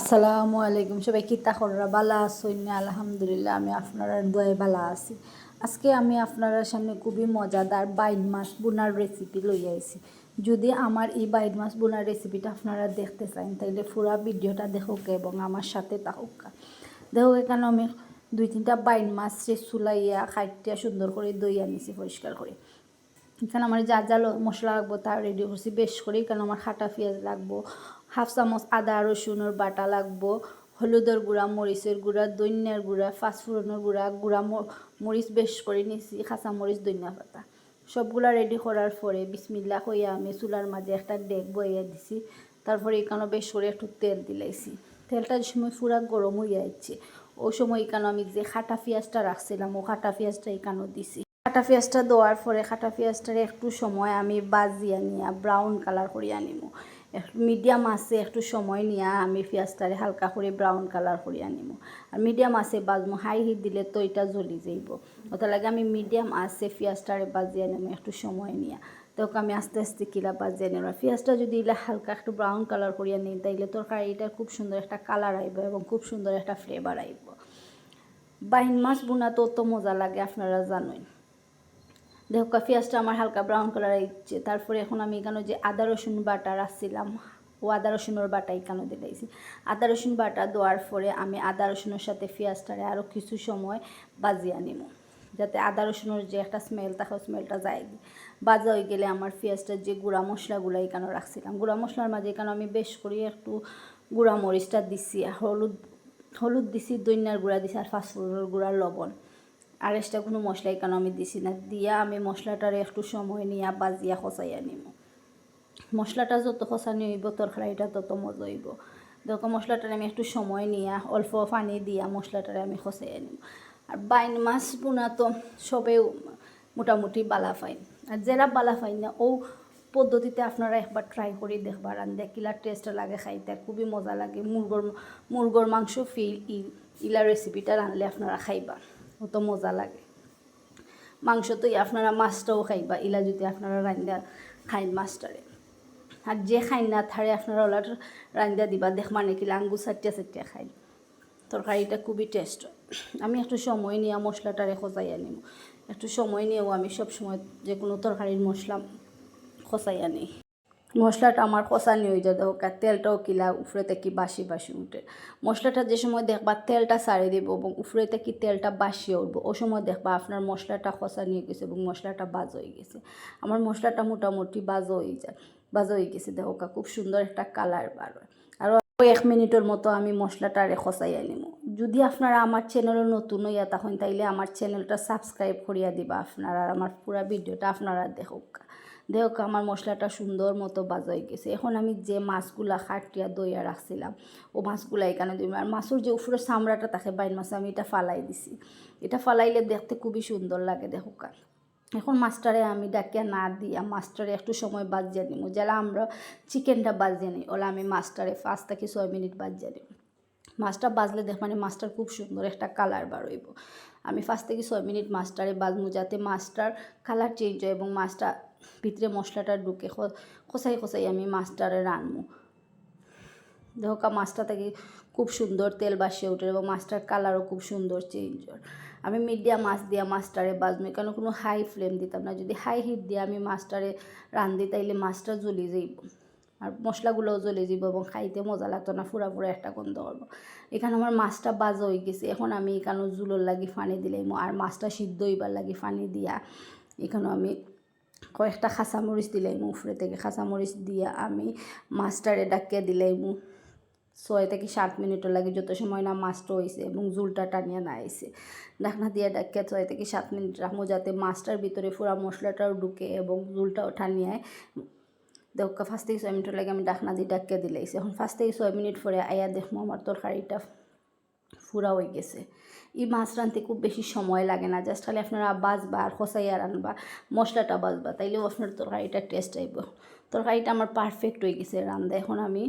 আসসালামু আলাইকুম। সবাই কিতা খররা বালা আসইন আলহামদুলিল্লাহ, আমি আপনারা দোয়াই বালা আছি। আজকে আমি আপনারা সামনে খুবই মজাদার বাইন মাছ বোনার রেসিপি লই আইছি। যদি আমার এই বাইন মাছ বোনার রেসিপিটা আপনারা দেখতে চান, তাইলে পুরা ভিডিওটা দেখুক এবং আমার সাথে থাকুক। দেখুক এখানে আমি দুই তিনটা বাইন মাছ চুলাইয়া খাইটিয়া সুন্দর করে দই আনিছি পরিষ্কার করে। এখানে আমার যা যা মশলা লাগবো তা রেডি করছি। বেশ করে এখানে আমার খাটা পেঁয়াজ লাগবো হাফ চামচ আদা রসুনের বাটা লাগবো হলুদের গুঁড়া মরিচের গুঁড়া দইনার গুঁড়া ফাঁসফোড়নের গুঁড়া গুঁড়া মরিচ বেশ করে নিছি খাঁচা মরিচ দইনা পাতা। সবগুলা রেডি করার পরে বিসমিল্লা হইয়া আমি চুলার মাঝে একটা ডেক বইয়া দিছি। তারপরে এখানে বেশ করে একটু তেল দিলাইছি তেলটা যে সময় পুরা গরম হইয়া যাচ্ছে ওই সময় এখানে আমি যে খাটা পেঁয়াজটা রাখছিলাম ও খাটা পেঁয়াজটা এখানেও দিছি। খাটা পেঁয়াজটা দেওয়ার পরে খাটা পেঁয়াজটার একটু সময় আমি বাজিয়া নিয়া ব্রাউন কালার করিয়া নিমু মিডিয়াম আছে, একটু সময় নিয়া আমি পেঁয়াজটারে হালকা করে ব্রাউন কালার করিয়া আনিম। আর মিডিয়াম আছে বাজমু হাই হিট দিলে তো এটা জ্বলি যাইব। ওটা লাগে আমি মিডিয়াম আছে পেঁয়াজটারে বাজিয়া আনিম, একটু সময় নিয়া। তখন আমি আস্তে আস্তে কিলা বাজিয়ে নিলাম আর পেঁয়াজটা যদি ইলা হালকা একটু ব্রাউন কালার করিয়া নিই তাইলে তরকারিটার খুব সুন্দর একটা কালার আইব এবং খুব সুন্দর একটা ফ্লেভার আইব। বাইন মাছ বোনা তো অত মজা লাগে, আপনারা জানেন দেখো পেঁয়াজটা আমার হালকা ব্রাউন কালার আইছে তারপরে এখন আমি এখানে যে আদা, রসুন বাটা রাখছিলাম। ও আদা রসুনের বাটা এখানে দিলাইছি আদা, রসুন বাটা দেওয়ার পরে আমি আদা, রসুনের সাথে পেঁয়াজটারে আরও কিছু সময় বাজিয়া নিব। যাতে আদা, রসুনের যে একটা স্মেল থাকে স্মেলটা যায়। বাজা হয়ে গেলে আমার পেঁয়াজটার যে গুঁড়া মশলাগুলো এখানে রাখছিলাম। গুঁড়া মশলার মাঝে এখানে আমি বেশ করে একটু গুঁড়া মরিচটা দিছি, হলুদ হলুদ দিছি দইনার গুঁড়া দিছি আর ফাস্টফুডের গুঁড়া লবণ। আর কোনো মশলা এখানে আমি দিছি না। দিয়া আমি মশলাটারে একটু সময় নিয়ে বাজিয়া খসাইয়া নিব মশলাটা যত খসানি হইব, তরকারিটা তত মজা হইব। দেখো মশলাটারে আমি একটু সময় নিয়া অল্প পানি দিয়া মশলাটারে আমি খসাইয়া নিব আর বাইন মাছ বোনা তো সবেও মোটামুটি বালা ফাইন। আর যারা বালা ফাইন না, ও পদ্ধতিতে আপনারা একবার ট্রাই করে দেখবার। আর দেখিলা টেস্ট লাগে খাইতে খুবই মজা লাগে। মুরগর মুরগর মাংস ফিল ইলা রেসিপিটা রানলে আপনারা খাইবা। অত মজা লাগে। মাংস তো আপনারা মাছটাও খাইবা ইলা যদি আপনারা রান্দা খাইন মাছটারে। আর যে খাইন না থারে আপনারা ওলার রান্দা দিবা, দেখ মানে কি আঙ্গু চাটিয়া চাটিয়া খাই তরকারিটা খুবই টেস্ট আমি একটু সময় নিয়ে মশলাটারে খোঁজাইয়া নিব একটু সময় নিয়েও আমি সব সময় যে কোনো তরকারির মশলা খসাইয়া নিই মশলাটা আমার কষানি হয়ে যায়। দেখো তেলটাও কিলা উপরে থেকে বাসি বাসি উঠে। মশলাটা যে সময় দেখবা তেলটা সারি দেবো এবং উপরে থেকে তেলটা বাসিয়ে উঠবো ও সময় দেখবা আপনার মশলাটা খসা নিয়ে গেছে এবং মশলাটা বাজ হয়ে গেছে। আমার মশলাটা মোটামুটি বাজ হয়ে যায় বাজ হয়ে গেছে। দেখো কা, খুব সুন্দর একটা কালার বার হয়। আর এক মিনিটের মতো আমি মশলাটারে খসাইয়া নিব যদি আপনারা আমার চ্যানেলে নতুন হইয়া তখন তাইলে আমার চ্যানেলটা সাবস্ক্রাইব করিয়া দিবা আপনারা আর আমার পুরা ভিডিওটা আপনারা দেখুক। দেখো, আমার মশলাটা সুন্দর মতো বাজাই গেছে। এখন আমি যে মাছগুলা খাটিয়া দইয়া রাখছিলাম, ও মাছগুলা এখানে দিই আর মাছের যে উপরে চামড়াটা থাকে, বাইন মাছ, আমি এটা ফালাই দিছি। এটা ফালাইলে দেখতে খুবই সুন্দর লাগে, দেখো এখন মাস্টারে আমি ডাকিয়া না দিয়া মাস্টারে একটু সময় বাজিয়ে নিব যারা আমরা চিকেনটা বাজিয়ে নিই, ওলা আমি মাস্টারে পাঁচ থেকে ছয় মিনিট বাজিয়ে নিব মাছটা বাজলে দেখ মানে মাছটার খুব সুন্দর একটা কালার বার হইব। আমি ফার্স্ট থেকে ছয় মিনিট মাছটারে বাজমু যাতে মাছটার কালার চেঞ্জ হয় এবং মাছটা ভিতরে মশলাটা ঢুকে খসাই খসাই আমি মাছটারে রানমু দেখো মাছটা থেকে খুব সুন্দর তেল বাসিয়ে ওঠে এবং মাছটার কালারও খুব সুন্দর চেঞ্জ হয়। আমি মিডিয়াম মাছ দিয়া মাছটারে বাজমি, কেন কোনো হাই ফ্লেম দিতাম না। যদি হাই হিট দিয়ে আমি মাছটারে রান্ধি তাইলে মাছটা জ্বলি যাইব। আর মশলাগুলোও জ্বলে যাব এবং খাইতে মজা লাগতো না, ফুরা ফুরা একটা গন্ধ করব এখানে আমার মাছটা বাজ হয়ে গেছে। এখন আমি এখানে জুলোর লাগি ফানি দিলাম আর মাছটা সিদ্ধ হইবার লাগি ফানি দিয়া এখানে আমি কয়েকটা খাঁচামরিচ দিলাম উপরে থেকে খাঁচামরিচ দিয়া আমি মাছটারে ডাকিয়ে দিলাম ছয় থেকে সাত মিনিটও লাগে যত সময় না মাছটা হয়েছে এবং জুলটা টানিয়ে না আইছে। ঢাকনা দিয়ে ডাকিয়ে ছয় থেকে সাত মিনিট রাখব যাতে মাছটার ভিতরে পুরা মশলাটাও ঢুকে এবং জুলটাও টানিয়ে দেখা পাঁচ থেকে ছয় মিনিটের লাগে আমি ডাকনা দিয়ে ডাকিয়ে দিলাইছি এখন পাঁচ থেকে ছয় মিনিট পরে আয়া দেখব আমার তরকারিটা ফুরা হয়ে গেছে। এই মাছ রাঁধতে খুব বেশি সময় লাগে না জাস্ট খালি আপনারা বাজবা আর খসাইয়া রানবা মশলাটা বাজবা তাইলেও আপনার তরকারিটা টেস্ট আইব তরকারিটা আমার পারফেক্ট হয়ে গেছে রান্ধা এখন আমি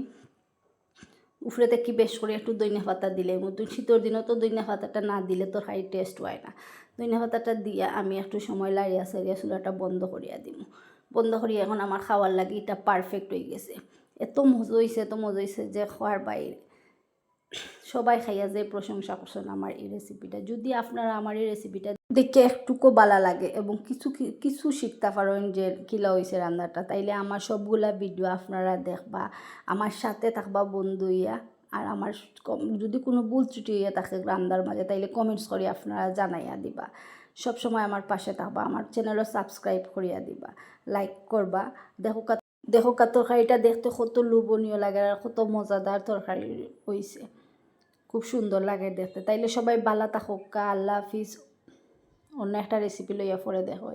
উপরে থেকে বেশ করে একটু দইনা পাতা দিলে শীতের দিনও তো দইনা পাতাটা না দিলে তরকারি টেস্ট হয় না। দইনা পাতাটা দিয়া আমি একটু সময় লাড়িয়া সারিয়া চুলাটা বন্ধ করিয়া দিব বন্ধ করিয়া এখন আমার খাওয়ার লাগে এটা পারফেক্ট হয়ে গেছে। এত মজা হয়েছে এত মজা হয়েছে যে খাওয়ার বাইরে সবাই খাইয়া যে প্রশংসা করছেন আমার এই রেসিপিটা যদি আপনারা আমার এই রেসিপিটা দেখে একটুকু বালা লাগে এবং কিছু কিছু শিখতে পারেন যে কিলা হয়েছে রান্নাটা, তাইলে আমার সবগুলা ভিডিও আপনারা দেখবা, আমার সাথে থাকবা বন্ধু ইয়া। আর আমার যদি কোনো ভুল ত্রুটি হইয়া থাকে রান্নার মাঝে, তাইলে কমেন্টস করে আপনারা জানাইয়া দিবা। সব সময় আমার পাশে থাকবা আমার চ্যানেলও সাবস্ক্রাইব করিয়া দিবা লাইক করবা। দেখো দেখো কা তরকারিটা দেখতে কত লোভনীয় লাগে আর কত মজাদার তরকারি হয়েছে খুব সুন্দর লাগে দেখতে। তাইলে সবাই বালা থাকুক আল্লাহ হাফিজ। অন্য একটা রেসিপি লইয়া পরে দেখা